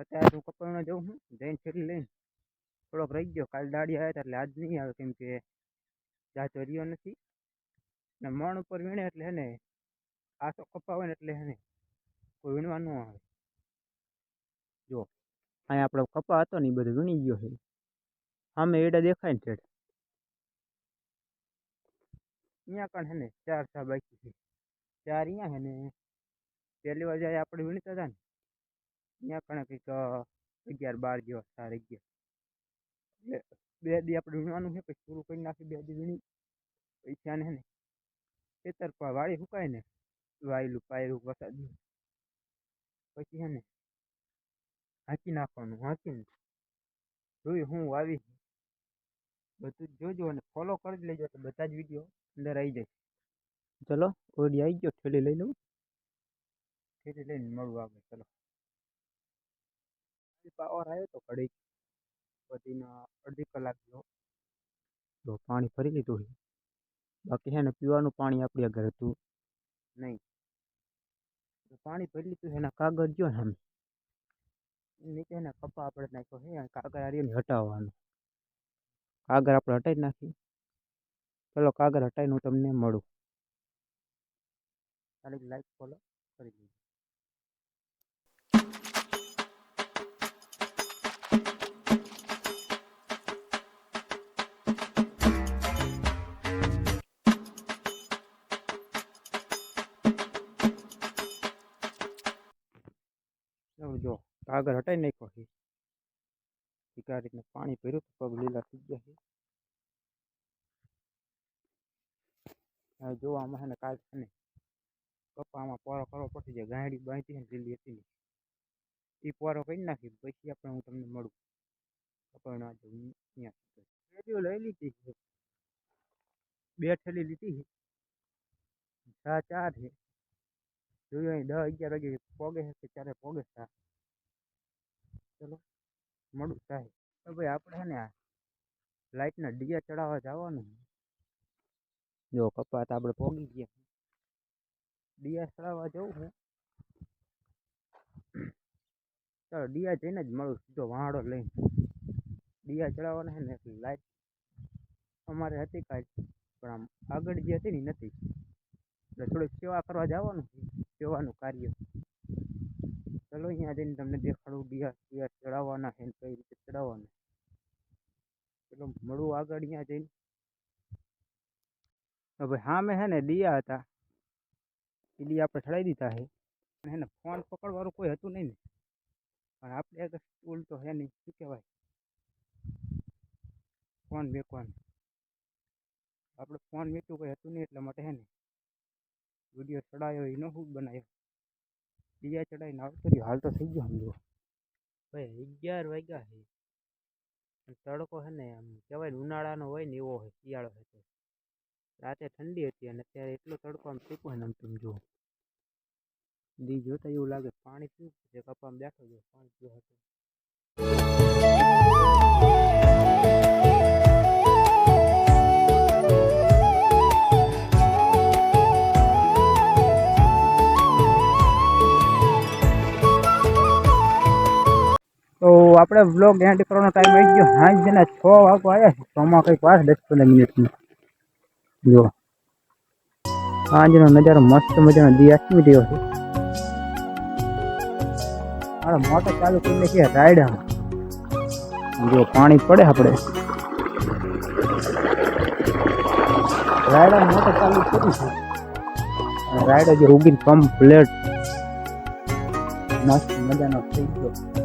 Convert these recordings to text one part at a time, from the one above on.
અત્યારે હું કપાળમાં જાઉં છું, જઈને છેલ્લી લઈને. થોડોક રહી ગયો, કાલ દાડી આવ્યા એટલે આજ નહીં આવે કેમ કે જાજો રહ્યો નથી. ને મણ ઉપર વીણે એટલે હે ને આસો કપાવે ને એટલે હે ને, કોઈ વીણવા ન આવે. જો, અહીંયા આપણો કપા હતો ને એ બધો વીણી ગયો છે. સામે એડા દેખાય ને છેડ. અહીંયા કણ હે ને, ચાર સા બાકી છે. ચાર અહીંયા હે ને, પહેલી વાર જ્યારે આપણે વીણતા હતા ને અહીંયા કણે કંઈક અગિયાર બાર જેવા સાર અગિયાર એટલે બે દી આપણે વીણવાનું છે, પછી પૂરું કરી નાખી બે દી વીણી, પછી ત્યાં ને ખેતર પણ વાળી સુકાય ને, વાયેલું, પાયેલું વરસાદ પછી હે ને, હાંકી નાખવાનું હાંકીને જોયું હું આવી બધું જોજો અને ફોલો કરી લેજો, તો બધા જ વીડિયો અંદર આવી જાય. ચલો ઓડી આવી ગયો ઠેલી લઈ લઉં. ઠેલી લઈને મળવું આપણે ચલો. પાવર આવ્યો તો ઘડીક પછીના અડધી કલાક જેવો. તો પાણી ભરી લીધું છે. બાકી છે ને પીવાનું પાણી આપણી આગળ હતું નહીં. પાણી ભરી લીધું છે એના કાગળ જો ને નીચે ને કપા આપણે નાખ્યો છે કાગળ આર્યને હટાવવાનું. કાગળ આપણે હટાવી નાખી ચલો કાગળ હટાવીને હું તમને મળું. ખાલી લાઈક ફોલો કરી દીધું કાગળ હટાવી નાખ્યો છે ઠીક આ રીતના પાણી ભર્યું તો પગ લીલા થઈ ગયા છે હવે જો આમાં છે ને કાલ છે ને કપામાં પોરો કરવો પડશે જે ગાંડી બાંધી છે ને લીલી હતી ને એ પોરો કરી નાખી પછી આપણે હું તમને મળું કપાના આજે હું અહીંયા રેડિયો લઈ લીધી છે બે થેલી લીધી છે ચા ચાર છે જોયું અહીં દસ અગિયાર વાગે પોગે છે કે ત્યારે પોગે ચા ચલો, મળું ચાહે તો ભાઈ, આપણે છે ને લાઇટના ડીયા ચડાવવા જવાનું જો, કપાત આપણે પોગી ગયા. ડીયા ચડાવવા જવું હું ચાલો, ડીયા જઈને જ મળું, સીધો વાંડો લઈને. ડીયા ચડાવવાના છે ને, એટલે લાઇટ અમારે હતી કાંઈ, પણ આમ આગળ જે હતી ને નથી. એટલે થોડીક સેવા કરવા જવાનું સેવાનું કાર્ય. ચલો અહીંયા જઈને તમને દેખાડું ડીયા ડીયા ચડાવવાના છે ને કઈ રીતે ચડાવવાના ચલો મળું આગળ અહીંયા જઈને હવે સામે છે ને ડીયા હતા એ ડીયા આપણે ચડાવી દીધા છે અને એને ફોન પકડવાળું કોઈ હતું નહીં ને પણ આપણે આગળ સ્ટૂલ તો છે નહીં શું કહેવાય ફોન મેકવાનું આપણે ફોન મેક્યું કોઈ હતું નહીં એટલા માટે છે ને વિડીયો ચડાવ્યો એનો શું બનાવ્યો ડીયા ચડાવીને આવતો રહ્યો. હાલ તો થઈ ગયો સમજો ભાઈ, અગિયાર વાગ્યા છે. તડકો છે ને આમ કહેવાય ને ઉનાળાનો હોય ને એવો હોય, શિયાળો હોય તો. રાતે ઠંડી હતી અને અત્યારે એટલો તડકો આમ ચીકવો ને આમ તમે જુઓ. દી જોતા એવું લાગે પાણી પીવું છે કપામાં બેઠો ગયો પાણી પીવો હતો તો આપણે બ્લોગ એન્ડ કરવાનો ટાઈમ આવી ગયો સાંજના છ વાગવા આવ્યા છે છમાં કંઈક વાર દસ પંદર મિનિટની જો સાંજનો નજારો મસ્ત મજાનો દી આસમી રહ્યો છે મારો મોટર ચાલુ કરીને છે રાયડામાં જો પાણી પડે આપણે રાયડા મોટર ચાલુ કરી છે અને રાયડો જે ઉગીને કમ્પ્લેટ મસ્ત મજાનો થઈ ગયો જોરદાર જુઓ.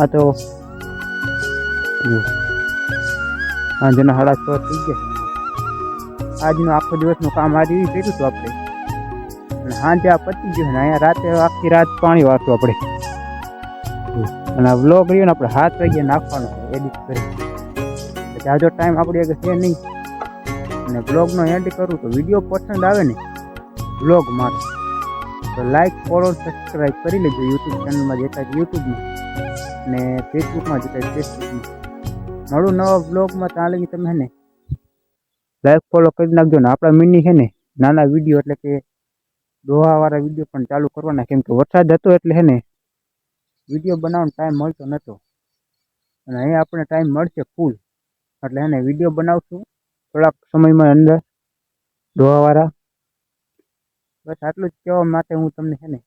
આ તો સાંજના સાડા છ થઈ ગયા. આજનું આખો દિવસનું કામ આજે એવી કર્યું હતું આપણે. અને સાંજે આ પતી ગયું ને અહીંયા રાતે આખી રાત પાણી વાળશું આપણે. અને આ વ્લોગ રહ્યો ને આપણે હાથ વાગ્યા નાખવાનો એડિટ કરી. પછી આજો ટાઈમ આપણી આગળ છે નહીં. અને બ્લોગનો એન્ડ કરું તો વીડિયો પસંદ આવે ને બ્લોગ મારો. તો લાઈક ફોલો સબસ્ક્રાઈબ કરી લેજો યુટ્યુબ ચેનલમાં જતા યુટ્યુબમાં અને ફેસબુકમાં જતા ફેસબુકમાં મળું નવા બ્લોગમાં ત્યાં લગી તમે ને લાઈક ફોલો કરી નાખજો ને આપણા મિની છે ને નાના વીડિયો એટલે કે દોહાવાળા વીડિયો પણ ચાલુ કરવાના, કેમ કે વરસાદ હતો એટલે હે ને વીડિયો બનાવવાનો ટાઈમ મળતો નહોતો અને અહીંયા આપણે ટાઈમ મળશે ફૂલ એટલે એને વીડિયો બનાવશું થોડાક સમયમાં અંદર દોહાવાળા બસ આટલું જ કહેવા માટે હું તમને છે ને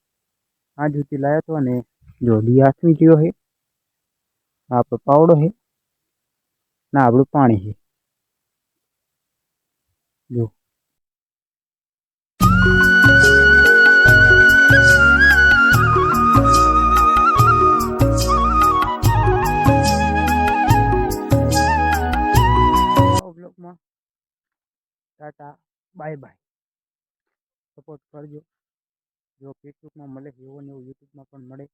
આજ સુધી લાવ્યો હતો અને જો ડિયાસમી જેવો છે આ આપણો પાવડો છે ના આપણું પાણી છે જો બ્લોગમાં ટાટા બાય બાય સપોર્ટ કરજો. જો ફેસબુકમાં મળે એવો ને એવું યુટ્યુબમાં પણ મળે.